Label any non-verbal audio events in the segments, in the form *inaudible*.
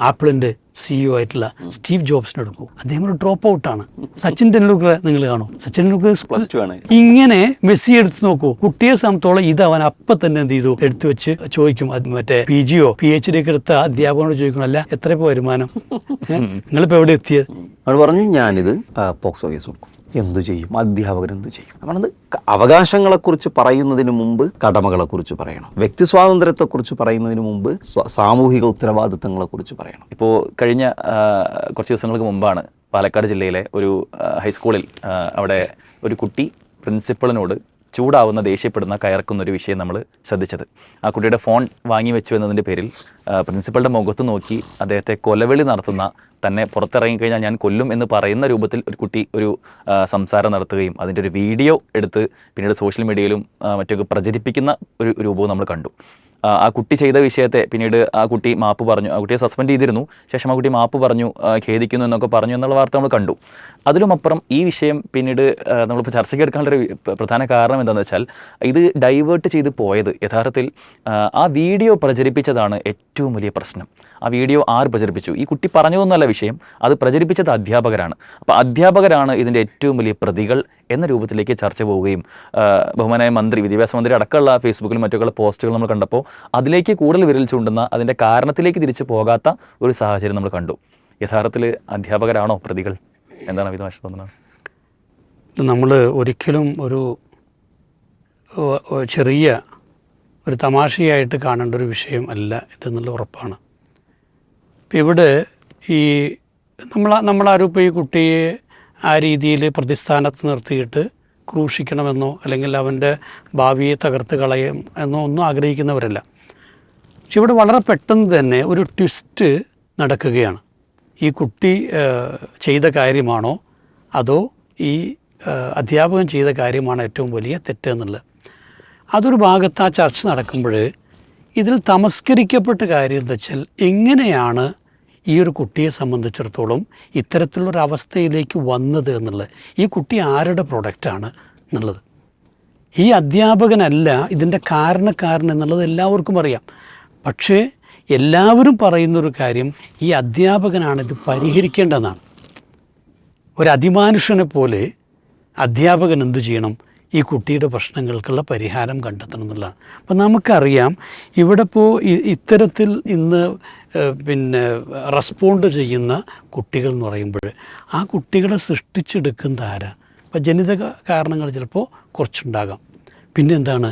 ആപ്പിളിന്റെ സിഇഒ ആയിട്ടുള്ള സ്റ്റീവ് ജോബ്സിനെ എടുക്കൂ. അദ്ദേഹം ഒരു ഡ്രോപ്പ് ഔട്ടാണ് സച്ചിൻ ടെണ്ടുൽക്കറെ നിങ്ങൾ കാണും. സച്ചിൻ ടെണ്ടുൽക്കർ പ്ലസ് ടു ആണ്. ഇങ്ങനെ മെസ്സി എടുത്തു നോക്കൂ. കുട്ടിയെ സംബന്ധിച്ചോളം ഇത് അവൻ അപ്പൊ തന്നെ എന്ത് ചെയ്തു? എടുത്തു വെച്ച് ചോദിക്കും. മറ്റേ P G or P H D ഒക്കെ എടുത്ത അധ്യാപകനോട് ചോദിക്കണം അല്ല എത്ര വരുമാനം? നിങ്ങളിപ്പോ എവിടെ എത്തിയത്? പറഞ്ഞു ഞാനിത് ആ, ഓഫീസ് കൊടുക്കും. എന്തു ചെയ്യും? അധ്യാപകർ എന്തു ചെയ്യും? നമ്മളത് അവകാശങ്ങളെക്കുറിച്ച് പറയുന്നതിന് മുമ്പ് കടമകളെക്കുറിച്ച് പറയണം. വ്യക്തി സ്വാതന്ത്ര്യത്തെക്കുറിച്ച് പറയുന്നതിന് മുമ്പ് സാമൂഹിക ഉത്തരവാദിത്തങ്ങളെക്കുറിച്ച് പറയണം. ഇപ്പോൾ കഴിഞ്ഞ കുറച്ച് ദിവസങ്ങൾക്ക് മുമ്പാണ് പാലക്കാട് ജില്ലയിലെ ഒരു ഹൈസ്കൂളിൽ അവിടെ ഒരു കുട്ടി പ്രിൻസിപ്പളിനോട് ചൂടാവുന്ന ദേഷ്യപ്പെടുന്ന കയർക്കുന്ന ഒരു വിഷയം നമ്മൾ ശ്രദ്ധിച്ചത്. ആ കുട്ടിയുടെ ഫോൺ വാങ്ങി വെച്ചു എന്നതിന്റെ പേരിൽ പ്രിൻസിപ്പളുടെ മുഖത്ത് നോക്കി അദ്ദേഹത്തെ കൊലവിളി നടത്തുന്ന തന്നെ പുറത്തിറങ്ങിക്കഴിഞ്ഞാൽ ഞാൻ കൊല്ലും എന്ന് പറയുന്ന രൂപത്തിൽ ഒരു കുട്ടി ഒരു സംസാരം നടത്തുകയും അതിന്റെ ഒരു വീഡിയോ എടുത്ത് പിന്നീട് സോഷ്യൽ മീഡിയയിലും മറ്റൊക്കെ പ്രചരിപ്പിക്കുന്ന ഒരു രൂപവും നമ്മൾ കണ്ടു. ആ, കുട്ടി ചെയ്ത വിഷയത്തെ പിന്നീട് ആ കുട്ടി മാപ്പ് പറഞ്ഞു. ആ കുട്ടിയെ സസ്പെൻഡ് ചെയ്തിരുന്നു. ശേഷം ആ കുട്ടി മാപ്പ് പറഞ്ഞു ഖേദിക്കുന്നു എന്നൊക്കെ പറഞ്ഞു എന്നുള്ള വാർത്ത നമ്മൾ കണ്ടു. അതിലുമപ്പുറം ഈ വിഷയം പിന്നീട് നമ്മളിപ്പോൾ ചർച്ചയ്ക്ക് എടുക്കാനുള്ള ഒരു പ്രധാന കാരണം എന്താണെന്ന് വെച്ചാൽ ഇത് ഡൈവേർട്ട് ചെയ്ത് പോയത് യഥാർത്ഥത്തിൽ ആ, ആ വീഡിയോ പ്രചരിപ്പിച്ചതാണ് ഏറ്റവും വലിയ പ്രശ്നം. ആ വീഡിയോ ആര് പ്രചരിപ്പിച്ചു? ഈ കുട്ടി പറഞ്ഞതൊന്നുമല്ല വിഷയം. അത് പ്രചരിപ്പിച്ചത് അധ്യാപകരാണ്. അപ്പോൾ അധ്യാപകരാണ് ഇതിന്റെ ഏറ്റവും വലിയ പ്രതികൾ എന്ന രൂപത്തിലേക്ക് ചർച്ച പോവുകയും ബഹുമാനായ മന്ത്രി വിദ്യാഭ്യാസ മന്ത്രി അടക്കമുള്ള ഫേസ്ബുക്കിലും മറ്റൊക്കെയുള്ള പോസ്റ്റുകൾ നമ്മൾ കണ്ടപ്പോൾ അതിലേക്ക് കൂടുതൽ വിരൽ ചൂണ്ടുന്ന അതിന്റെ കാരണത്തിലേക്ക് തിരിച്ചു പോകാത്ത ഒരു സാഹചര്യം നമ്മൾ കണ്ടു. യഥാർത്ഥത്തിൽ അധ്യാപകരാണോ പ്രതികൾ? എന്താണ് വിധമാശം തോന്നുന്നത്? നമ്മൾ ഒരിക്കലും ഒരു ചെറിയ ഒരു തമാശയായിട്ട് കാണേണ്ട ഒരു വിഷയം അല്ല ഇതെന്നുള്ള ഉറപ്പാണ്. ഇപ്പം ഇവിടെ ഈ നമ്മൾ നമ്മളാരും ഇപ്പോൾ ഈ കുട്ടിയെ ആ രീതിയിൽ പ്രതിസ്ഥാനത്ത് നിർത്തിയിട്ട് ക്രൂശിക്കണമെന്നോ അല്ലെങ്കിൽ അവന്റെ ഭാവിയെ തകർത്ത് കളയും എന്നോ ഒന്നും ആഗ്രഹിക്കുന്നവരല്ല. പക്ഷെ ഇവിടെ വളരെ പെട്ടെന്ന് തന്നെ ഒരു ട്വിസ്റ്റ് നടക്കുകയാണ്. ഈ കുട്ടി ചെയ്ത കാര്യമാണോ അതോ ഈ അധ്യാപകൻ ചെയ്ത കാര്യമാണ് ഏറ്റവും വലിയ തെറ്റെന്നുള്ളത് അതൊരു ഭാഗത്ത് ആ ചർച്ച നടക്കുമ്പോൾ ഇതിൽ തമസ്കരിക്കപ്പെട്ട കാര്യം എന്താ വെച്ചാൽ എങ്ങനെയാണ് ഈ ഒരു കുട്ടിയെ സംബന്ധിച്ചിടത്തോളം ഇത്തരത്തിലുള്ളൊരു അവസ്ഥയിലേക്ക് വന്നത് എന്നുള്ളത് ഈ കുട്ടി ആരുടെ പ്രൊഡക്റ്റാണ് എന്നുള്ളത്? ഈ അധ്യാപകനല്ല ഇതിന്റെ കാരണക്കാരൻ എന്നുള്ളത് എല്ലാവർക്കും അറിയാം. പക്ഷേ എല്ലാവരും പറയുന്നൊരു കാര്യം ഈ അധ്യാപകനാണ് ഇത് പരിഹരിക്കേണ്ടതെന്നാണ് ഒരു അതിമാനുഷനെ പോലെ അധ്യാപകൻ എന്തു ചെയ്യണം? ഈ കുട്ടിയുടെ പ്രശ്നങ്ങൾക്കുള്ള പരിഹാരം കണ്ടെത്തണം എന്നുള്ളതാണ്. അപ്പം നമുക്കറിയാം ഇവിടെ ഇപ്പോൾ ഇത്തരത്തിൽ ഇന്ന് പിന്നെ റെസ്പോണ്ട് ചെയ്യുന്ന കുട്ടികൾ എന്ന് പറയുമ്പോൾ ആ കുട്ടികളെ സൃഷ്ടിച്ചെടുക്കുന്ന ആരാ? അപ്പോൾ ജനിത കാരണങ്ങൾ ചിലപ്പോൾ കുറച്ചുണ്ടാകാം. പിന്നെ എന്താണ്?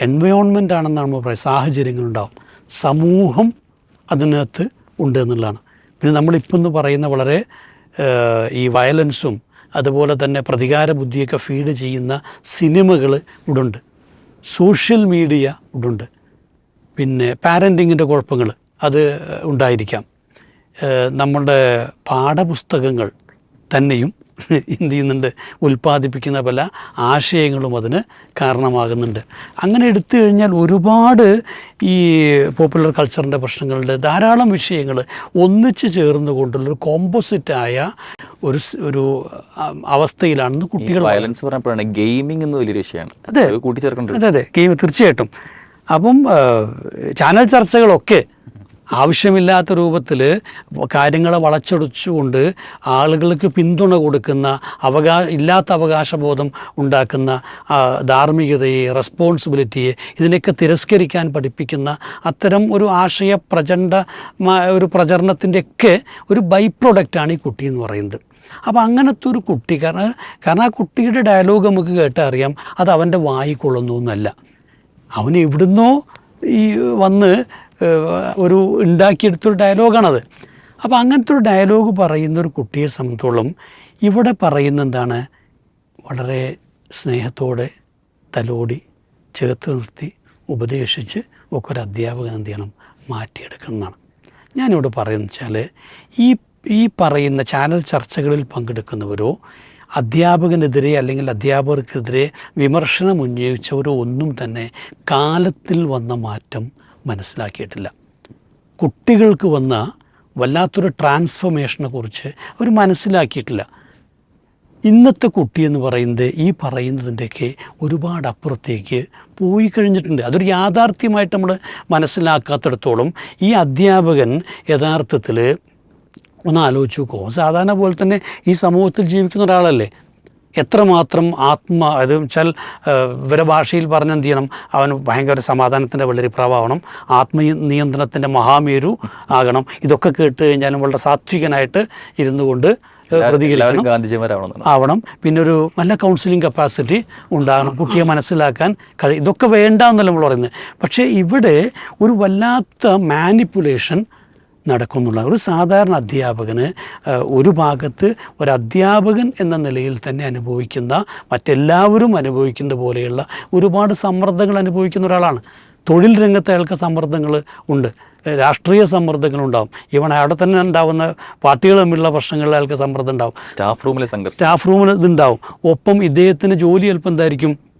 എൻവയോൺമെന്റ് ആണെന്നാണ് നമ്മൾ പറയുന്നത് സാഹചര്യങ്ങളുണ്ടാവും. സമൂഹം അതിനകത്ത് ഉണ്ട് എന്നുള്ളതാണ്. പിന്നെ നമ്മളിപ്പോൾ എന്ന് പറയുന്ന വളരെ ഈ വയലൻസും അതുപോലെ തന്നെ പ്രതികാര ബുദ്ധിയൊക്കെ ഫീഡ് ചെയ്യുന്ന സിനിമകൾ ഇവിടുണ്ട്. Social media ഇവിടുണ്ട്. പിന്നെ പാരന്റിങ്ങിന്റെ കുഴപ്പങ്ങൾ അത് ഉണ്ടായിരിക്കാം. നമ്മളുടെ നമ്മുടെ പാഠപുസ്തകങ്ങൾ തന്നെയും എന്ത് ചെയ്യുന്നുണ്ട് ഉൽപ്പാദിപ്പിക്കുന്ന പല ആശയങ്ങളും അതിന് കാരണമാകുന്നുണ്ട്. അങ്ങനെ എടുത്തു കഴിഞ്ഞാൽ ഒരുപാട് ഈ പോപ്പുലർ കൾച്ചറിന്റെ പ്രശ്നങ്ങളുടെ ധാരാളം വിഷയങ്ങൾ ഒന്നിച്ച് ചേർന്നുകൊണ്ടുള്ളൊരു കോമ്പോസിറ്റായ ഒരു ഒരു അവസ്ഥയിലാണെന്ന് അവസ്ഥയിലാണ് കുട്ടികൾ വയലൻസ് പറഞ്ഞപ്പോഴാണ് ഗെയിമിംഗ് എന്ന് വലിയൊരു വിഷയമാണ്. അതെ. അത് കൂട്ടിച്ചേർക്കേണ്ട അതെ അതെ. ഗെയിം തീർച്ചയായിട്ടും. അപ്പം ചാനൽ ചർച്ചകളൊക്കെ ആവശ്യമില്ലാത്ത രൂപത്തിൽ കാര്യങ്ങളെ വളച്ചൊടിച്ചുകൊണ്ട് ആളുകൾക്ക് പിന്തുണ കൊടുക്കുന്ന അവകാ ഇല്ലാത്ത അവകാശബോധം ഉണ്ടാക്കുന്ന ധാർമ്മികതയെ റെസ്പോൺസിബിലിറ്റിയെ ഇതിനൊക്കെ തിരസ്കരിക്കാൻ പഠിപ്പിക്കുന്ന അത്തരം ഒരു ആശയ പ്രചണ്ഡ ഒരു പ്രചരണത്തിന്റെയൊക്കെ ഒരു ബൈ പ്രൊഡക്റ്റാണ് ഈ കുട്ടി എന്ന് പറയുന്നത്. അപ്പോൾ അങ്ങനത്തെ ഒരു കുട്ടി കാരണം കാരണം ആ കുട്ടിയുടെ ഡയലോഗ് നമുക്ക് കേട്ടാൽ അറിയാം അത് അവന്റെ വായിക്കൊള്ളുന്നു എന്നല്ല അവൻ എവിടുന്നോ ഈ വന്ന് ഒരു ഉണ്ടാക്കിയെടുത്തൊരു ഡയലോഗാണത്. അപ്പോൾ അങ്ങനത്തെ ഒരു ഡയലോഗ് പറയുന്ന ഒരു കുട്ടിയെ സംബന്ധിച്ചോളം ഇവിടെ പറയുന്ന എന്താണ് വളരെ സ്നേഹത്തോടെ തലോടി ചേർത്ത് നിർത്തി ഉപദേശിച്ച് ഒക്കെ ഒരു അധ്യാപകൻ എന്ത് ചെയ്യണം? മാറ്റിയെടുക്കണം എന്നാണ്. ഞാനിവിടെ പറയുന്നത് വെച്ചാൽ ഈ ഈ പറയുന്ന ചാനൽ ചർച്ചകളിൽ പങ്കെടുക്കുന്നവരോ അധ്യാപകനെതിരെ അല്ലെങ്കിൽ അധ്യാപകർക്കെതിരെ വിമർശനം ഉന്നയിച്ചവരോ ഒന്നും തന്നെ കാലത്തിൽ വന്ന മാറ്റം മനസ്സിലാക്കിയിട്ടില്ല. കുട്ടികൾക്ക് വന്ന വല്ലാത്തൊരു ട്രാൻസ്ഫോർമേഷനെ കുറിച്ച് അവർ മനസ്സിലാക്കിയിട്ടില്ല. ഇന്നത്തെ കുട്ടി എന്ന് പറയുന്നത് ഈ പറയുന്നതിന്റെയൊക്കെ ഒരുപാട് അപ്പുറത്തേക്ക് പോയി കഴിഞ്ഞിട്ടുണ്ട്. അതൊരു യാഥാർത്ഥ്യമായിട്ട് നമ്മൾ മനസ്സിലാക്കാത്തിടത്തോളം ഈ അധ്യാപകൻ യഥാർത്ഥത്തിൽ ഒന്ന് ആലോചിച്ച് നോക്കുമോ സാധാരണ പോലെ തന്നെ ഈ സമൂഹത്തിൽ ജീവിക്കുന്ന ഒരാളല്ലേ? എത്രമാത്രം ആത്മ അത് വെച്ചാൽ ഇവരെ ഭാഷയിൽ പറഞ്ഞ എന്ത് ചെയ്യണം? അവൻ ഭയങ്കര സമാധാനത്തിന്റെ വെള്ളരിപ്രാവാവണം. ആത്മ നിയന്ത്രണത്തിന്റെ മഹാമേരു ആകണം. ഇതൊക്കെ കേട്ട് കഴിഞ്ഞാലും വളരെ സാത്വികനായിട്ട് ഇരുന്നു കൊണ്ട് പ്രതികരിക്കണം. ആവണം. പിന്നെ ഒരു നല്ല കൗൺസിലിംഗ് കപ്പാസിറ്റി ഉണ്ടാകണം. കുട്ടിയെ മനസ്സിലാക്കാൻ കഴിയും ഇതൊക്കെ വേണ്ട എന്നല്ല നമ്മൾ പറയുന്നത്. പക്ഷേ ഇവിടെ ഒരു വല്ലാത്ത മാനിപ്പുലേഷൻ നടക്കുന്നുള്ള ഒരു സാധാരണ അധ്യാപകന് ഒരു ഭാഗത്ത് ഒരു അധ്യാപകൻ എന്ന നിലയിൽ തന്നെ അനുഭവിക്കുന്ന മറ്റെല്ലാവരും അനുഭവിക്കുന്ന പോലെയുള്ള ഒരുപാട് സമ്മർദ്ദങ്ങൾ അനുഭവിക്കുന്ന ഒരാളാണ്. തൊഴിൽ രംഗത്ത് അയാൾക്ക് സമ്മർദ്ദങ്ങൾ ഉണ്ട്. രാഷ്ട്രീയ സമ്മർദ്ദങ്ങളുണ്ടാവും ഇവൺ അവിടെ തന്നെ ഉണ്ടാവുന്ന പാർട്ടികൾ തമ്മിലുള്ള പ്രശ്നങ്ങളിൽ അയാൾക്ക് സമ്മർദ്ദം ഉണ്ടാവും. സ്റ്റാഫ് റൂമിലെ സ്റ്റാഫ് റൂമിൽ ഇതുണ്ടാവും. ഒപ്പം ഇദ്ദേഹത്തിന് ജോലി അല്പം എന്തായിരിക്കും?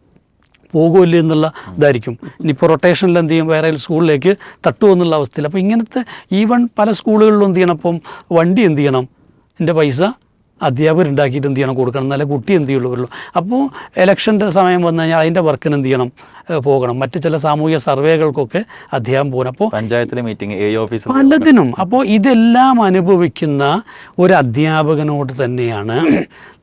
പോകുമല്ലേ എന്നുള്ള ഇതായിരിക്കും. ഇനിയിപ്പോൾ റൊട്ടേഷനിൽ എന്ത് ചെയ്യും? വേറെ സ്കൂളിലേക്ക് തട്ടുമോ എന്നുള്ള അവസ്ഥയിൽ അപ്പോൾ ഇങ്ങനത്തെ ഈവൺ പല സ്കൂളുകളിലും എന്ത് ചെയ്യണം? അപ്പം വണ്ടി എന്ത് ചെയ്യണം? എന്റെ പൈസ അധ്യാപകർ ഉണ്ടാക്കിയിട്ട് എന്ത് ചെയ്യണം കൊടുക്കണം? എന്നാലേ കുട്ടി എന്ത് ചെയ്യുള്ളൂ അപ്പോൾ ഇലക്ഷന്റെ സമയം വന്നു കഴിഞ്ഞാൽ അതിന്റെ വർക്കിന് എന്ത് ചെയ്യണം? പോകണം. മറ്റ് ചില സാമൂഹിക സർവേകൾക്കൊക്കെ അധ്യാപകം പോകണം. അപ്പോൾ പഞ്ചായത്തിലെ മീറ്റിംഗ് എ ഓഫീസ് പലതിനും. അപ്പോൾ ഇതെല്ലാം അനുഭവിക്കുന്ന ഒരു അധ്യാപകനോട് തന്നെയാണ്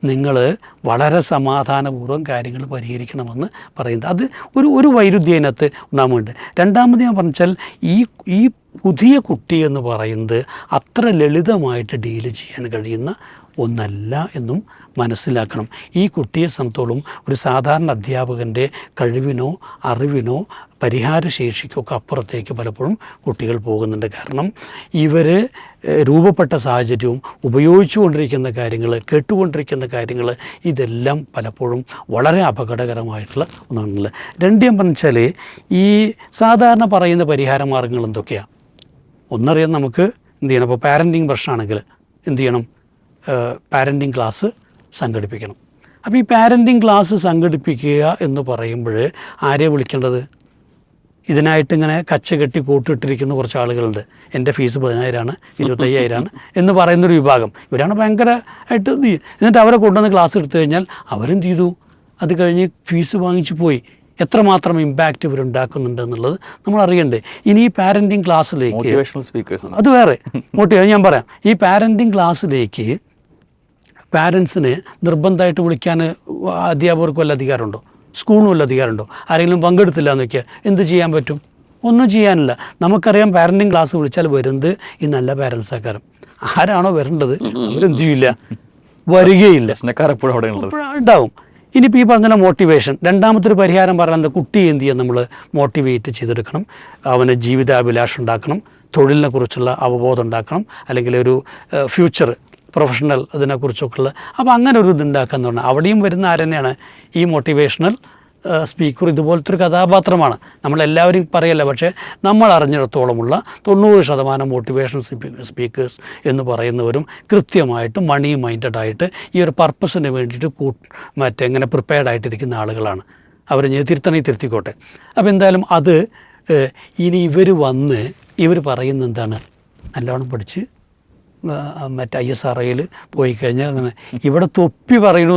നിങ്ങൾ വളരെ സമാധാനപൂർവം കാര്യങ്ങൾ പരിഹരിക്കണമെന്ന് പറയുന്നത്. അത് ഒരു ഒരു വൈരുദ്ധ്യനകത്ത് ഉണ്ടാകുന്നുണ്ട് രണ്ടാമത് ഞാൻ പറഞ്ഞാൽ ഈ ഈ പുതിയ കുട്ടി എന്ന് പറയുന്നത് അത്ര ലളിതമായിട്ട് ഡീൽ ചെയ്യാൻ കഴിയുന്ന ഒന്നല്ല എന്നും മനസ്സിലാക്കണം. ഈ കുട്ടിയെ സംബന്ധിച്ചോളം ഒരു സാധാരണ അധ്യാപകന്റെ കഴിവിനോ അറിവിനോ പരിഹാരശേഷിക്കൊക്കെ അപ്പുറത്തേക്ക് പലപ്പോഴും കുട്ടികൾ പോകുന്നുണ്ട്. കാരണം ഇവർ രൂപപ്പെട്ട സാഹചര്യവും ഉപയോഗിച്ചുകൊണ്ടിരിക്കുന്ന കാര്യങ്ങൾ കേട്ടുകൊണ്ടിരിക്കുന്ന കാര്യങ്ങൾ ഇതെല്ലാം പലപ്പോഴും വളരെ അപകടകരമായിട്ടുള്ള ഒന്നാണുള്ളത്. രണ്ട് ഞാൻ പറഞ്ഞാൽ ഈ സാധാരണ പറയുന്ന പരിഹാര മാർഗങ്ങൾ എന്തൊക്കെയാണ് ഒന്നറിയാൻ നമുക്ക് എന്ത് ചെയ്യണം? അപ്പോൾ പാരന്റിങ് പ്രശ്നമാണെങ്കിൽ എന്ത് ചെയ്യണം? പാരന്റിങ് ക്ലാസ് സംഘടിപ്പിക്കണം. അപ്പോൾ ഈ പാരന്റിങ് ക്ലാസ് സംഘടിപ്പിക്കുക എന്ന് പറയുമ്പോൾ ആരെ വിളിക്കേണ്ടത്? ഇതിനായിട്ട് ഇങ്ങനെ കച്ച കെട്ടി കൂട്ടിട്ടിരിക്കുന്ന കുറച്ച് ആളുകളുണ്ട്. എന്റെ ഫീസ് പതിനായിരമാണ് ഇരുപത്തയ്യായിരമാണ് എന്ന് പറയുന്നൊരു വിഭാഗം. ഇവരാണ് ഭയങ്കരമായിട്ട്. എന്നിട്ട് അവരെ കൊണ്ടുവന്ന് ക്ലാസ് എടുത്തു കഴിഞ്ഞാൽ അവരെന്ത് ചെയ്തു? അത് കഴിഞ്ഞ് ഫീസ് വാങ്ങിച്ചു പോയി. എത്രമാത്രം ഇമ്പാക്റ്റ് ഇവരുണ്ടാക്കുന്നുണ്ട് എന്നുള്ളത് നമ്മൾ അറിയണ്ടേ ഇനി ഈ പാരന്റിങ് ക്ലാസ്സിലേക്ക് സ്പീക്കേഴ്സ് അത് വേറെ. മോട്ടിവ് ഞാൻ പറയാം. ഈ പാരന്റിങ് ക്ലാസ്സിലേക്ക് പാരൻസിനെ നിർബന്ധമായിട്ട് വിളിക്കാൻ അധ്യാപകർക്ക് വല്ല അധികാരമുണ്ടോ? സ്കൂളിന് വല്ല അധികാരമുണ്ടോ? ആരെങ്കിലും പങ്കെടുത്തില്ല എന്ന് വെക്കുക എന്ത് ചെയ്യാൻ പറ്റും? ഒന്നും ചെയ്യാനില്ല. നമുക്കറിയാം പാരന്റിങ് ക്ലാസ് വിളിച്ചാൽ വരുന്നത് ഈ നല്ല പാരൻസ് ആക്കാരം. ആരാണോ വരേണ്ടത്? അവരെന്ത് ചെയ്യില്ല *laughs* വരികയില്ല. ഉണ്ടാവും. ഇനിയിപ്പോൾ ഈ പറഞ്ഞ മോട്ടിവേഷൻ രണ്ടാമത്തെ ഒരു പരിഹാരം പറയുന്നത് കുട്ടി എന്ത് ചെയ്യാൻ നമ്മൾ മോട്ടിവേറ്റ് ചെയ്തെടുക്കണം. അവന് ജീവിതാഭിലാഷം ഉണ്ടാക്കണം. തൊഴിലിനെ കുറിച്ചുള്ള അവബോധം ഉണ്ടാക്കണം. അല്ലെങ്കിൽ ഒരു ഫ്യൂച്ചർ പ്രൊഫഷണൽ അതിനെക്കുറിച്ചൊക്കെയുള്ള അപ്പോൾ അങ്ങനെ ഒരു ഇതുണ്ടാക്കാന്ന് പറഞ്ഞാൽ അവിടെയും വരുന്ന ആരെന്നെയാണ് ഈ മോട്ടിവേഷണൽ സ്പീക്കർ ഇതുപോലത്തെ ഒരു കഥാപാത്രമാണ്. നമ്മളെല്ലാവരും പറയല്ല പക്ഷേ നമ്മൾ അറിഞ്ഞിടത്തോളമുള്ള തൊണ്ണൂറ് ശതമാനം മോട്ടിവേഷൻ സ്പീക്കേഴ്സ് എന്ന് പറയുന്നവരും കൃത്യമായിട്ട് മണി മൈൻഡഡ് ആയിട്ട് ഈ ഒരു പർപ്പസിന് വേണ്ടിയിട്ട് കൂ മറ്റേ ഇങ്ങനെ പ്രിപ്പയർഡ് ആയിട്ടിരിക്കുന്ന ആളുകളാണ്. അവർ തിരുത്തണേ തിരുത്തിക്കോട്ടെ. അപ്പോൾ എന്തായാലും അത് ഇനി ഇവർ വന്ന് ഇവർ പറയുന്ന എന്താണ്? നല്ലോണം പഠിച്ച് മറ്റേ ഐ എസ് ആർ ഐയിൽ പോയി കഴിഞ്ഞാൽ അങ്ങനെ. ഇവിടെ തൊപ്പി പറയണു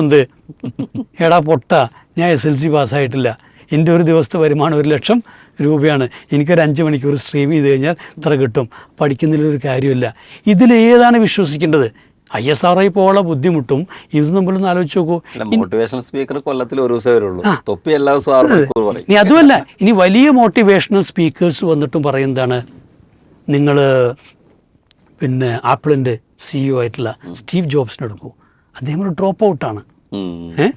എടാ പൊട്ട ഞാൻ എസ് എൽ സി പാസ്സായിട്ടില്ല. എന്റെ ഒരു ദിവസത്തെ വരുമാനം ഒരു ലക്ഷം രൂപയാണ്. എനിക്കൊരു അഞ്ച് മണിക്കൂർ സ്ട്രീം ചെയ്ത് കഴിഞ്ഞാൽ ഇത്ര കിട്ടും. പഠിക്കുന്നതിലൊരു കാര്യമില്ല. ഇതിലേതാണ് വിശ്വസിക്കേണ്ടത്? ഐ എസ് ആർ ഐ പോകാനുള്ള ബുദ്ധിമുട്ടും ഇത് നമ്മളൊന്ന് ആലോചിച്ച് നോക്കൂ. മോട്ടിവേഷണൽ സ്പീക്കർ കൊല്ലത്തിൽ ഒരു തൊപ്പി എല്ലാ ദിവസവും ഇനി അതുമല്ല ഇനി വലിയ മോട്ടിവേഷണൽ സ്പീക്കേഴ്സ് വന്നിട്ടും പറയുന്നതാണ്. നിങ്ങൾ പിന്നെ ആപ്പിളിന്റെ സിഇഒ ആയിട്ടുള്ള സ്റ്റീവ് ജോബ്സിനെ എടുക്കൂ. അദ്ദേഹം ഒരു ഡ്രോപ്പ് ഔട്ടാണ്. ഏ?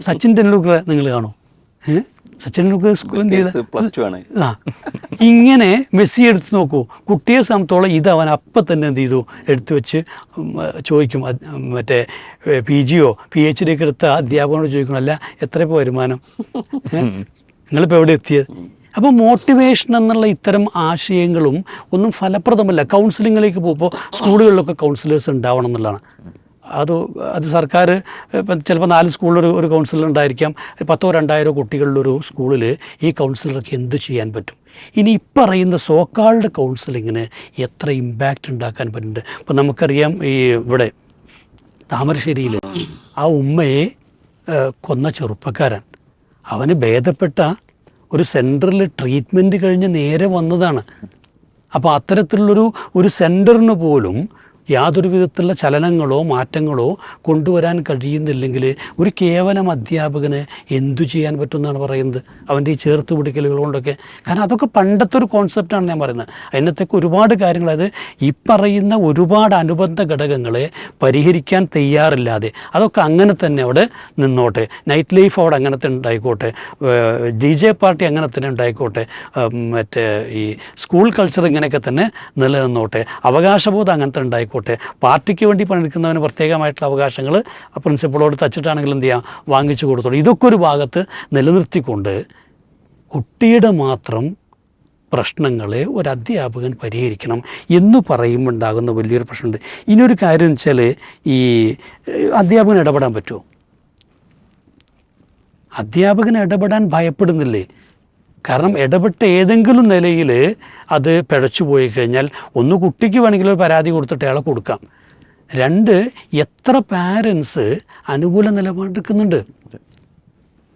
സച്ചിൻ ടെണ്ടുൽക്കർ നിങ്ങൾ കാണോ ഏ? സച്ചിൻ ടെണ്ടുൽക്കർ സ്കൂൾ എന്ത് ചെയ്ത? ആ. ഇങ്ങനെ മെസ്സി എടുത്തു നോക്കൂ. കുട്ടിയെ സംബന്ധിച്ചോളം ഇത് അവൻ അപ്പം തന്നെ എന്ത് ചെയ്തു? എടുത്തു വെച്ച് ചോദിക്കും. മറ്റേ P G or P H D ഒക്കെ എടുത്ത അധ്യാപകനോട് ചോദിക്കണം അല്ല എത്ര ഇപ്പോൾ വരുമാനം? നിങ്ങളിപ്പോൾ എവിടെ എത്തിയത്? അപ്പോൾ മോട്ടിവേഷൻ എന്നുള്ള ഇത്തരം ആശയങ്ങളും ഒന്നും ഫലപ്രദമല്ല. കൗൺസിലിങ്ങിലേക്ക് പോകുമ്പോൾ സ്കൂളുകളിലൊക്കെ കൗൺസിലേഴ്സ് ഉണ്ടാവണം എന്നുള്ളതാണ്. അത് അത് സർക്കാർ ചിലപ്പോൾ നാല് സ്കൂളിലൊരു ഒരു കൗൺസിലർ ഉണ്ടായിരിക്കാം. പത്തോ രണ്ടായിരോ കുട്ടികളിലൊരു സ്കൂളിൽ ഈ കൗൺസിലർക്ക് എന്ത് ചെയ്യാൻ പറ്റും? ഇനി ഇപ്പറയുന്ന സോക്കാൾഡ് കൗൺസിലിങ്ങിന് എത്ര ഇമ്പാക്റ്റ് ഉണ്ടാക്കാൻ പറ്റുന്നുണ്ട്? ഇപ്പം നമുക്കറിയാം ഈ ഇവിടെ താമരശ്ശേരിയിൽ ആ ഉമ്മയെ കൊന്ന ചെറുപ്പക്കാരൻ. അവന് ഭേദപ്പെട്ട ഒരു സെന്ററിൽ ട്രീറ്റ്മെന്റ് കഴിഞ്ഞ് നേരെ വന്നതാണ്. അപ്പോൾ അത്തരത്തിലുള്ളൊരു ഒരു സെന്ററിന് പോലും യാതൊരു വിധത്തിലുള്ള ചലനങ്ങളോ മാറ്റങ്ങളോ കൊണ്ടുവരാൻ കഴിയുന്നില്ലെങ്കിൽ ഒരു കേവലം അധ്യാപകന് എന്തു ചെയ്യാൻ പറ്റുമെന്നാണ് പറയുന്നത്? അവന്റെ ഈ ചേർത്ത് പിടിക്കലുകൾ കൊണ്ടൊക്കെ. കാരണം അതൊക്കെ പണ്ടത്തെ ഒരു കോൺസെപ്റ്റാണ് ഞാൻ പറയുന്നത്. അതിനകത്തേക്ക് ഒരുപാട് കാര്യങ്ങൾ. അത് ഈ പറയുന്ന ഒരുപാട് അനുബന്ധ ഘടകങ്ങളെ പരിഹരിക്കാൻ തയ്യാറില്ലാതെ അതൊക്കെ അങ്ങനെ തന്നെ അവിടെ നിന്നോട്ടെ. നൈറ്റ് ലൈഫ് അവിടെ അങ്ങനെ തന്നെ ഉണ്ടായിക്കോട്ടെ. ഡി ജെ പാർട്ടി അങ്ങനെ തന്നെ ഉണ്ടായിക്കോട്ടെ. മറ്റേ ഈ സ്കൂൾ കൾച്ചർ ഇങ്ങനെയൊക്കെ തന്നെ നിലനിന്നോട്ടെ. അവകാശബോധം അങ്ങനത്തെ ഉണ്ടായിക്കോട്ടെ പാർട്ടിക്ക് വേണ്ടി പണിയെടുക്കുന്നവന് പ്രത്യേകമായിട്ടുള്ള അവകാശങ്ങൾ പ്രിൻസിപ്പളോട് തച്ചിട്ടാണെങ്കിലും എന്ത് ചെയ്യാം? വാങ്ങിച്ചു കൊടുത്തോളൂ. ഇതൊക്കെ ഒരു ഭാഗത്ത് നിലനിർത്തിക്കൊണ്ട് കുട്ടിയുടെ മാത്രം പ്രശ്നങ്ങളെ ഒരു അധ്യാപകൻ പരിഹരിക്കണം എന്ന് പറയുമ്പോൾ ഉണ്ടാകുന്ന വലിയൊരു പ്രശ്നമുണ്ട്. ഇനിയൊരു കാര്യം വെച്ചാൽ ഈ അധ്യാപകൻ ഇടപെടാൻ പറ്റുമോ? അധ്യാപകൻ ഇടപെടാൻ ഭയപ്പെടുന്നില്ലേ? കാരണം ഇടപെട്ട ഏതെങ്കിലും നിലയിൽ അത് പിഴച്ചു പോയി കഴിഞ്ഞാൽ ഒന്ന് കുട്ടിക്ക് വേണമെങ്കിൽ ഒരു പരാതി കൊടുത്തിട്ട് അയാളെ കൊടുക്കാം. രണ്ട് എത്ര പാരൻസ് അനുകൂല നിലപാടെടുക്കുന്നുണ്ട്?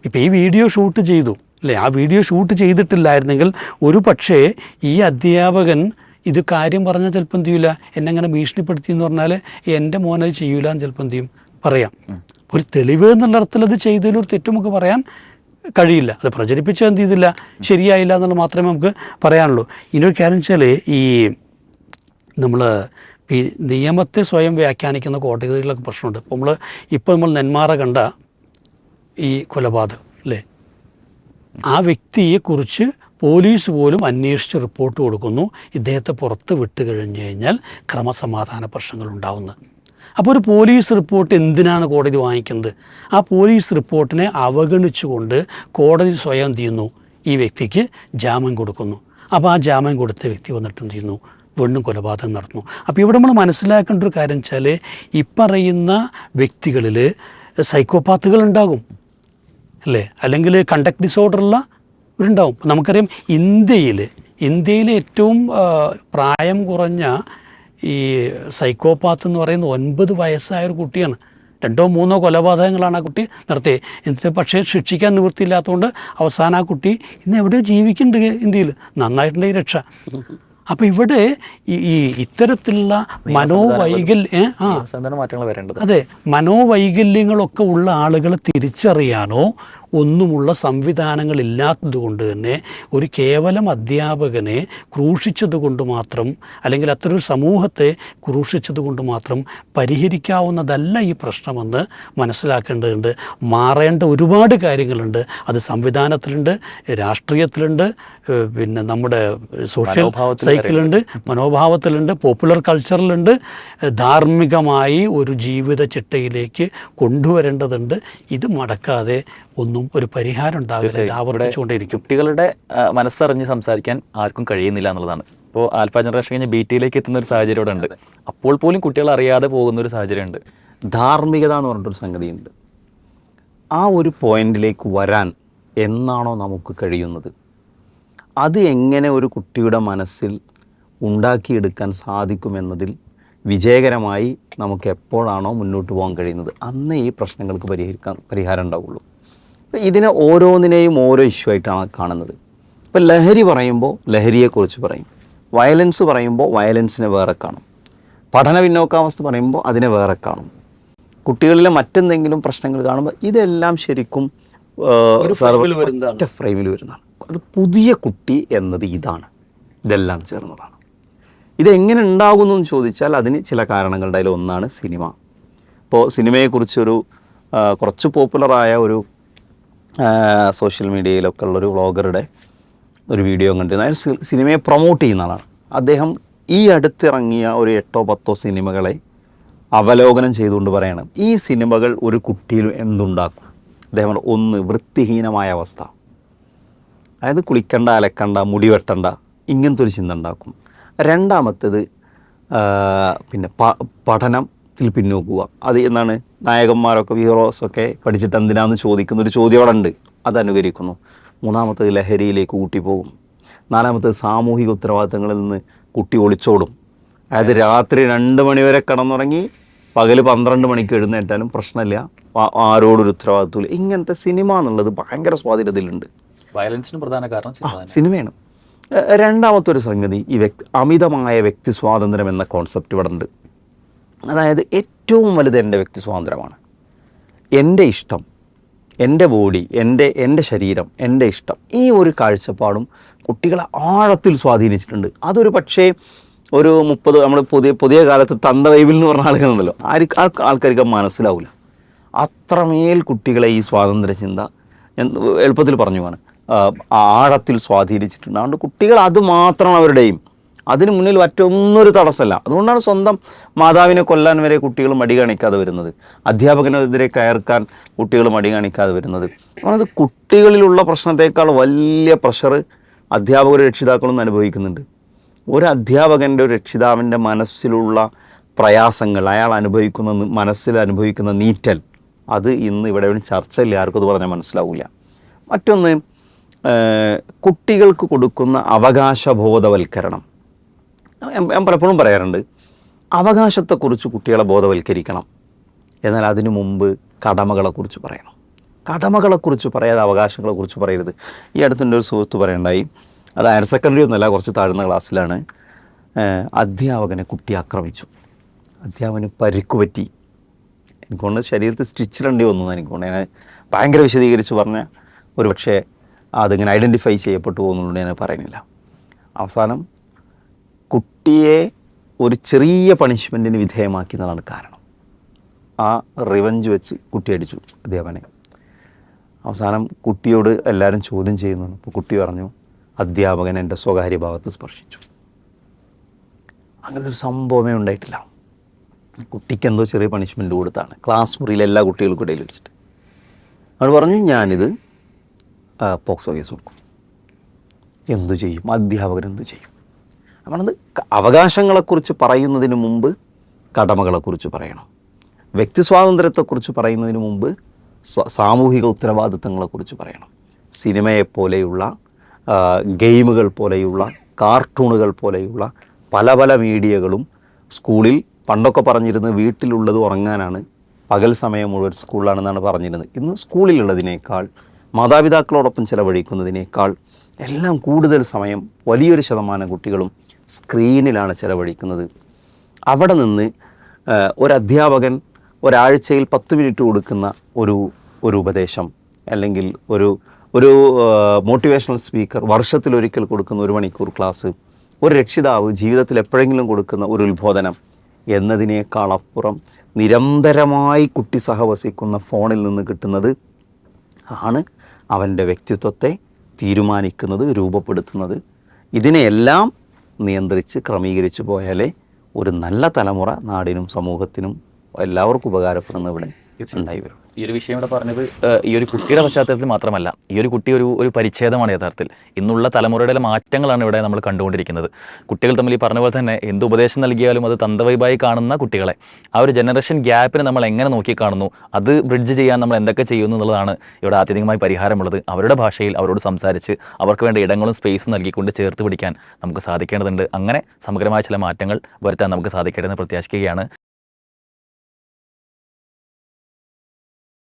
ഇപ്പോൾ ഈ വീഡിയോ ഷൂട്ട് ചെയ്തു അല്ലേ? ആ വീഡിയോ ഷൂട്ട് ചെയ്തിട്ടില്ലായിരുന്നെങ്കിൽ ഒരു പക്ഷേ ഈ അധ്യാപകൻ ഇത് കാര്യം പറഞ്ഞാൽ ചിലപ്പോൾ എന്ത് ചെയ്യില്ല എന്നെ അങ്ങനെ ഭീഷണിപ്പെടുത്തി എന്ന് പറഞ്ഞാൽ എന്റെ മോനത് ചെയ്യൂല എന്ന് ചിലപ്പോൾ എന്ത് ചെയ്യും? പറയാം. ഒരു തെളിവ് എന്നുള്ള അർത്ഥത്തിൽ അത് ചെയ്തതിൽ ഒരു തെറ്റും നമുക്ക് പറയാൻ കഴിയില്ല. അത് പ്രചരിപ്പിച്ച് എന്ത് ചെയ്തില്ല? ശരിയായില്ല എന്നുള്ളത് മാത്രമേ നമുക്ക് പറയാനുള്ളൂ. ഇനിയൊരു കാര്യം വെച്ചാൽ ഈ നമ്മൾ ഈ നിയമത്തെ സ്വയം വ്യാഖ്യാനിക്കുന്ന കോടതികളിലൊക്കെ പ്രശ്നമുണ്ട്. ഇപ്പോൾ നമ്മൾ ഇപ്പോൾ നമ്മൾ നെന്മാറ കണ്ട ഈ കൊലപാതകം അല്ലേ? ആ വ്യക്തിയെക്കുറിച്ച് പോലീസ് പോലും അന്വേഷിച്ച് റിപ്പോർട്ട് കൊടുക്കുന്നു. ഇദ്ദേഹത്തെ പുറത്ത് വിട്ട് കഴിഞ്ഞ് കഴിഞ്ഞാൽ ക്രമസമാധാന പ്രശ്നങ്ങൾ ഉണ്ടാവുന്നു. അപ്പോൾ ഒരു പോലീസ് റിപ്പോർട്ട് എന്തിനാണ് കോടതി വാങ്ങിക്കുന്നത്? ആ പോലീസ് റിപ്പോർട്ടിനെ അവഗണിച്ചുകൊണ്ട് കോടതി സ്വയം ചെയ്യുന്നു? ഈ വ്യക്തിക്ക് ജാമ്യം കൊടുക്കുന്നു. അപ്പോൾ ആ ജാമ്യം കൊടുത്ത വ്യക്തി വന്നിട്ട് എന്ത് ചെയ്യുന്നു? വീണ്ടും കൊലപാതകം നടത്തുന്നു. അപ്പോൾ ഇവിടെ നമ്മൾ മനസ്സിലാക്കേണ്ട ഒരു കാര്യം വെച്ചാൽ ഈ പറയുന്ന വ്യക്തികളിൽ സൈക്കോപാത്തുകൾ ഉണ്ടാകും. അല്ലേ? അല്ലെങ്കിൽ കണ്ടക്ട് ഡിസോർഡറുള്ള ഉണ്ടാവും നമുക്കറിയാം ഇന്ത്യയിൽ ഇന്ത്യയിലെ ഏറ്റവും പ്രായം കുറഞ്ഞ ഈ സൈക്കോപാത്ത് എന്ന് പറയുന്ന ഒൻപത് വയസ്സായ ഒരു കുട്ടിയാണ്. രണ്ടോ മൂന്നോ കൊലപാതകങ്ങളാണ് ആ കുട്ടി നടത്തിയത് എന്നിട്ട് പക്ഷേ ശിക്ഷിക്കാൻ നിവൃത്തിയില്ലാത്തതുകൊണ്ട് അവസാനം ആ കുട്ടി ഇന്ന് എവിടെയോ ജീവിക്കുന്നുണ്ട് ഇന്ത്യയിൽ. നന്നായിട്ടുണ്ട് ഈ രക്ഷ. അപ്പോൾ ഇവിടെ ഈ ഇത്തരത്തിലുള്ള മനോവൈകല്യ ആ. മാറ്റങ്ങൾ വരേണ്ടത്. അതെ മനോവൈകല്യങ്ങളൊക്കെ ഉള്ള ആളുകളെ തിരിച്ചറിയാനോ ഒന്നുമുള്ള സംവിധാനങ്ങളില്ലാത്തത് കൊണ്ട് തന്നെ ഒരു കേവലം അധ്യാപകനെ ക്രൂഷിച്ചത് കൊണ്ട് മാത്രം അല്ലെങ്കിൽ അത്തരൊരു സമൂഹത്തെ ക്രൂഷിച്ചത് കൊണ്ട് മാത്രം പരിഹരിക്കാവുന്നതല്ല ഈ പ്രശ്നമെന്ന് മനസ്സിലാക്കേണ്ടതുണ്ട്. മാറേണ്ട ഒരുപാട് കാര്യങ്ങളുണ്ട്. അത് സംവിധാനത്തിലുണ്ട് രാഷ്ട്രീയത്തിലുണ്ട് പിന്നെ നമ്മുടെ സോഷ്യൽ സൈക്കിളുണ്ട് മനോഭാവത്തിലുണ്ട് പോപ്പുലർ കൾച്ചറിലുണ്ട്. ധാർമ്മികമായി ഒരു ജീവിത ചിട്ടയിലേക്ക് കൊണ്ടുവരേണ്ടതുണ്ട്. ഇത് മടക്കാതെ ഒന്നും ഒരു പരിഹാരം ഉണ്ടാകില്ല ഇത് ആവർത്തിച്ചുകൊണ്ടേയിരിക്കും. കുട്ടികളുടെ മനസ്സറിഞ്ഞ് സംസാരിക്കാൻ ആർക്കും കഴിയുന്നില്ല എന്നുള്ളതാണ്. ഇപ്പോൾ ആൽഫ ജനറേഷൻ കഴിഞ്ഞ് ബി ടിയിലേക്ക് എത്തുന്ന ഒരു സാഹചര്യം ഇവിടെ ഉണ്ട്. അപ്പോൾ പോലും കുട്ടികൾ അറിയാതെ പോകുന്ന ഒരു സാഹചര്യം ഉണ്ട്. ധാർമ്മികത എന്ന് പറഞ്ഞിട്ടൊരു സംഗതിയുണ്ട്. ആ ഒരു പോയിന്റിലേക്ക് വരാൻ എന്നാണോ നമുക്ക് കഴിയുന്നത്? അത് എങ്ങനെ ഒരു കുട്ടിയുടെ മനസ്സിൽ ഉണ്ടാക്കിയെടുക്കാൻ സാധിക്കുമെന്നതിൽ വിജയകരമായി നമുക്ക് എപ്പോഴാണോ മുന്നോട്ട് പോകാൻ കഴിയുന്നത്? അന്നേ ഈ പ്രശ്നങ്ങൾക്ക് പരിഹരിക്കാൻ പരിഹാരം ഉണ്ടാവുള്ളൂ. ഇതിനെ ഓരോന്നിനെയും ഓരോ ഇഷ്യൂ ആയിട്ടാണ് കാണുന്നത്. ഇപ്പോൾ ലഹരി പറയുമ്പോൾ ലഹരിയെക്കുറിച്ച് പറയും. വയലൻസ് പറയുമ്പോൾ വയലൻസിനെ വേറെ കാണും. പഠന പിന്നോക്കാവസ്ഥ പറയുമ്പോൾ അതിനെ വേറെ കാണും. കുട്ടികളിലെ മറ്റെന്തെങ്കിലും പ്രശ്നങ്ങൾ കാണുമ്പോൾ ഇതെല്ലാം ശരിക്കും. ഒറ്റ ഫ്രെയിമിൽ വരുന്നതാണ്. അത് പുതിയ കുട്ടി എന്നത് ഇതാണ്. ഇതെല്ലാം ചേർന്നതാണ്. ഇതെങ്ങനെ ഉണ്ടാകുന്നു എന്ന് ചോദിച്ചാൽ അതിന് ചില കാരണങ്ങളുടെ ഒന്നാണ് സിനിമ. ഇപ്പോൾ സിനിമയെക്കുറിച്ചൊരു കുറച്ച് പോപ്പുലറായ ഒരു സോഷ്യൽ മീഡിയയിലൊക്കെ ഉള്ളൊരു വ്ളോഗറുടെ ഒരു വീഡിയോ കണ്ടിരുന്നു. അയാൾ സിനിമയെ പ്രൊമോട്ട് ചെയ്യുന്ന ആളാണ്. അദ്ദേഹം ഈ അടുത്തിറങ്ങിയ ഒരു എട്ടോ പത്തോ സിനിമകളെ അവലോകനം ചെയ്തുകൊണ്ട് പറയണം ഈ സിനിമകൾ ഒരു കുട്ടിയിൽ എന്തുണ്ടാക്കും? അദ്ദേഹം ഒന്ന് വൃത്തിഹീനമായ അവസ്ഥ. അതായത് കുളിക്കണ്ട അലക്കണ്ട മുടി വെട്ടണ്ട ഇങ്ങനത്തെ ഒരു ചിന്ത ഉണ്ടാക്കും. രണ്ടാമത്തേത് പിന്നെ പ പഠനത്തിൽ പിന്നോക്കുക. അത് എന്താണ് നായകന്മാരൊക്കെ ഹീറോസൊക്കെ പഠിച്ചിട്ട് എന്തിനാന്ന് ചോദിക്കുന്ന ഒരു ചോദ്യം അവിടെ ഉണ്ട്. അത് അനുകരിക്കുന്നു. മൂന്നാമത്തത് ലഹരിയിലേക്ക് കൂട്ടിപ്പോകും. നാലാമത്തത് സാമൂഹിക ഉത്തരവാദിത്തങ്ങളിൽ നിന്ന് കുട്ടി ഒളിച്ചോടും. അതായത് രാത്രി രണ്ട് മണിവരെ കടന്നുറങ്ങി പകൽ പന്ത്രണ്ട് മണിക്ക് എഴുന്നേറ്റാലും പ്രശ്നമില്ല. ആരോടൊരു ഉത്തരവാദിത്വമില്ല. ഇങ്ങനത്തെ സിനിമ എന്നുള്ളത് ഭയങ്കര സ്വാധീനത്തിലുണ്ട്. വയലൻസിന് പ്രധാന കാരണം സിനിമ സിനിമയാണ്. രണ്ടാമത്തെ ഒരു സംഗതി ഈ വ്യക്തി അമിതമായ വ്യക്തി സ്വാതന്ത്ര്യം എന്ന കോൺസെപ്റ്റ് ഇവിടെ ഉണ്ട്. അതായത് ഏറ്റവും വലുത് എന്റെ വ്യക്തി സ്വാതന്ത്ര്യമാണ്. എന്റെ ഇഷ്ടം എന്റെ ബോഡി എന്റെ എന്റെ ശരീരം എന്റെ ഇഷ്ടം ഈ ഒരു കാഴ്ചപ്പാടും കുട്ടികളെ ആഴത്തിൽ സ്വാധീനിച്ചിട്ടുണ്ട്. അതൊരു പക്ഷേ ഒരു മുപ്പത് നമ്മൾ പുതിയ പുതിയ കാലത്ത് തന്ത വൈബിൽ എന്ന് പറഞ്ഞ ആളുകളുണ്ടല്ലോ. ആർക്ക് ആൾക്ക് ആൾക്കാർക്ക് മനസ്സിലാവില്ല അത്രമേൽ കുട്ടികളെ ഈ സ്വാതന്ത്ര്യ ചിന്ത ഞാൻ എളുപ്പത്തിൽ പറഞ്ഞു ആണ് ആഴത്തിൽ സ്വാധീനിച്ചിട്ടുണ്ട്. അതുകൊണ്ട് കുട്ടികൾ അത് മാത്രമാണ് അവരുടെയും അതിന് മുന്നിൽ മറ്റൊന്നൊരു തടസ്സമല്ല. അതുകൊണ്ടാണ് സ്വന്തം മാതാവിനെ കൊല്ലാൻ വരെ കുട്ടികൾ മടി കാണിക്കാതെ വരുന്നത്. അധ്യാപകനെതിരെ കയർക്കാൻ കുട്ടികൾ മടി കാണിക്കാതെ വരുന്നത്. അത് കുട്ടികളിലുള്ള പ്രശ്നത്തേക്കാൾ വലിയ പ്രഷർ അധ്യാപകരും രക്ഷിതാക്കളും അനുഭവിക്കുന്നുണ്ട്. ഒരു അധ്യാപകന്റെ ഒരു രക്ഷിതാവിന്റെ മനസ്സിലുള്ള പ്രയാസങ്ങൾ അയാൾ അനുഭവിക്കുന്ന മനസ്സിൽ അനുഭവിക്കുന്ന നീറ്റൽ അത് ഇന്ന് ഇവിടെ ചർച്ച ചർച്ചയില്ല. ആർക്കും അത് പറഞ്ഞാൽ മനസ്സിലാവില്ല മറ്റൊന്ന് കുട്ടികൾക്ക് കൊടുക്കുന്ന അവകാശബോധവൽക്കരണം. ഞാൻ പലപ്പോഴും പറയാറുണ്ട് അവകാശത്തെക്കുറിച്ച് കുട്ടികളെ ബോധവൽക്കരിക്കണം. എന്നാൽ അതിനു മുമ്പ് കടമകളെക്കുറിച്ച് പറയണം. കടമകളെക്കുറിച്ച് പറയാതെ അവകാശങ്ങളെക്കുറിച്ച് പറയരുത്. ഈ അടുത്തിന്റെ ഒരു സുഹൃത്ത് പറയണ്ടായി അത് ഹയർ സെക്കൻഡറി ഒന്നുമല്ല കുറച്ച് താഴ്ന്ന ക്ലാസ്സിലാണ് അധ്യാപകനെ കുട്ടി ആക്രമിച്ചു. അധ്യാപകന് പരിക്ക് പറ്റി. എനിക്കൊണ്ട് ശരീരത്തിൽ സ്റ്റിച്ചിടേണ്ടി വന്നു എനിക്കൊണ്ട് ഞാൻ ഭയങ്കര വിശദീകരിച്ച് പറഞ്ഞ ഒരു പക്ഷേ അതിങ്ങനെ ഐഡന്റിഫൈ ചെയ്യപ്പെട്ടു പോകുന്നുണ്ട് ഞാൻ പറയുന്നില്ല. അവസാനം കുട്ടിയെ ഒരു ചെറിയ പണിഷ്മെന്റിന് വിധേയമാക്കി എന്നതാണ് കാരണം. ആ റിവഞ്ച് വെച്ച് കുട്ടി അടിച്ചു അധ്യാപനെ അവസാനം കുട്ടിയോട് എല്ലാവരും ചോദ്യം ചെയ്യുന്നു. അപ്പോൾ കുട്ടി പറഞ്ഞു അധ്യാപകൻ എന്റെ സ്വകാര്യ ഭാഗത്ത് സ്പർശിച്ചു. അങ്ങനൊരു സംഭവമേ ഉണ്ടായിട്ടില്ല. കുട്ടിക്ക് എന്തോ ചെറിയ പണിഷ്മെന്റ് കൊടുത്താണ്. ക്ലാസ് മുറിയിലെ എല്ലാ കുട്ടികൾക്കും ഇടയിൽ വെച്ചിട്ട്. അവൾ പറഞ്ഞു ഞാനിത് പോക്സോ കേസ് കൊടുക്കും. എന്തു ചെയ്യും? അധ്യാപകൻ ചെയ്യും? നമ്മളത് അവകാശങ്ങളെക്കുറിച്ച് പറയുന്നതിന് മുമ്പ് കടമകളെക്കുറിച്ച് പറയണം. വ്യക്തി സ്വാതന്ത്ര്യത്തെക്കുറിച്ച് പറയുന്നതിന് മുമ്പ് സാമൂഹിക ഉത്തരവാദിത്തങ്ങളെക്കുറിച്ച് പറയണം. സിനിമയെപ്പോലെയുള്ള ഗെയിമുകൾ പോലെയുള്ള കാർട്ടൂണുകൾ പോലെയുള്ള പല പല മീഡിയകളും സ്കൂളിൽ പണ്ടൊക്കെ പറഞ്ഞിരുന്നത് വീട്ടിലുള്ളത് ഉറങ്ങാനാണ് പകൽ സമയം മുഴുവൻ സ്കൂളിലാണെന്നാണ് പറഞ്ഞിരുന്നത്. ഇന്ന് സ്കൂളിലുള്ളതിനേക്കാൾ മാതാപിതാക്കളോടൊപ്പം ചിലവഴിക്കുന്നതിനേക്കാൾ എല്ലാം കൂടുതൽ സമയം വലിയൊരു ശതമാനം കുട്ടികളും സ്ക്രീനിലാണ് ചിലവഴിക്കുന്നത്. അവിടെ നിന്ന് ഒരു അധ്യാപകൻ ഒരാഴ്ചയിൽ പത്ത് മിനിറ്റ് കൊടുക്കുന്ന ഒരു ഒരു ഉപദേശം അല്ലെങ്കിൽ ഒരു ഒരു മോട്ടിവേഷണൽ സ്പീക്കർ വർഷത്തിലൊരിക്കൽ കൊടുക്കുന്ന ഒരു മണിക്കൂർ ക്ലാസ് ഒരു രക്ഷിതാവ് ജീവിതത്തിൽ എപ്പോഴെങ്കിലും കൊടുക്കുന്ന ഒരു ഉത്ബോധനം എന്നതിനേക്കാൾ അപ്പുറം നിരന്തരമായി കുട്ടി സഹവസിക്കുന്ന ഫോണിൽ നിന്ന് കിട്ടുന്നത് ആണ് അവന്റെ വ്യക്തിത്വത്തെ തീരുമാനിക്കുന്നത് രൂപപ്പെടുത്തുന്നത്. ഇതിനെയെല്ലാം നിയന്ത്രിച്ച് ക്രമീകരിച്ച് പോയാലേ ഒരു നല്ല തലമുറ നാടിനും സമൂഹത്തിനും എല്ലാവർക്കും ഉപകാരപ്പെടുന്ന ഇവിടെ. ഉണ്ടായി വരും ഈ ഒരു വിഷയം ഇവിടെ പറഞ്ഞത് ഈ ഒരു കുട്ടിയുടെ പശ്ചാത്തലത്തിൽ മാത്രമല്ല ഈ ഒരു കുട്ടി ഒരു ഒരു പരിച്ഛേദമാണ് യഥാർത്ഥത്തിൽ. ഇന്നുള്ള തലമുറയുടെ മാറ്റങ്ങളാണ് ഇവിടെ നമ്മൾ കണ്ടുകൊണ്ടിരിക്കുന്നത്. കുട്ടികൾ തമ്മിൽ ഈ പറഞ്ഞ പോലെ തന്നെ എന്ത് ഉപദേശം നൽകിയാലും അത് തന്തവൈബായി കാണുന്ന കുട്ടികളെ. ആ ഒരു ജനറേഷൻ ഗ്യാപ്പിനെ നമ്മൾ എങ്ങനെ നോക്കി കാണുന്നു അത് ബ്രിഡ്ജ് ചെയ്യാൻ നമ്മൾ എന്തൊക്കെ ചെയ്യുന്നു എന്നുള്ളതാണ് ഇവിടെ ആത്യന്തികമായി പരിഹാരമുള്ളത്. അവരുടെ ഭാഷയിൽ അവരോട് സംസാരിച്ച് അവർക്ക് വേണ്ട ഇടങ്ങളും സ്പേസും നൽകിക്കൊണ്ട് ചേർത്ത് പിടിക്കാൻ നമുക്ക് സാധിക്കേണ്ടതുണ്ട്. അങ്ങനെ സമഗ്രമായ ചില മാറ്റങ്ങൾ വരുത്താൻ നമുക്ക് സാധിക്കട്ടെ എന്ന് പ്രത്യാശിക്കുകയാണ്.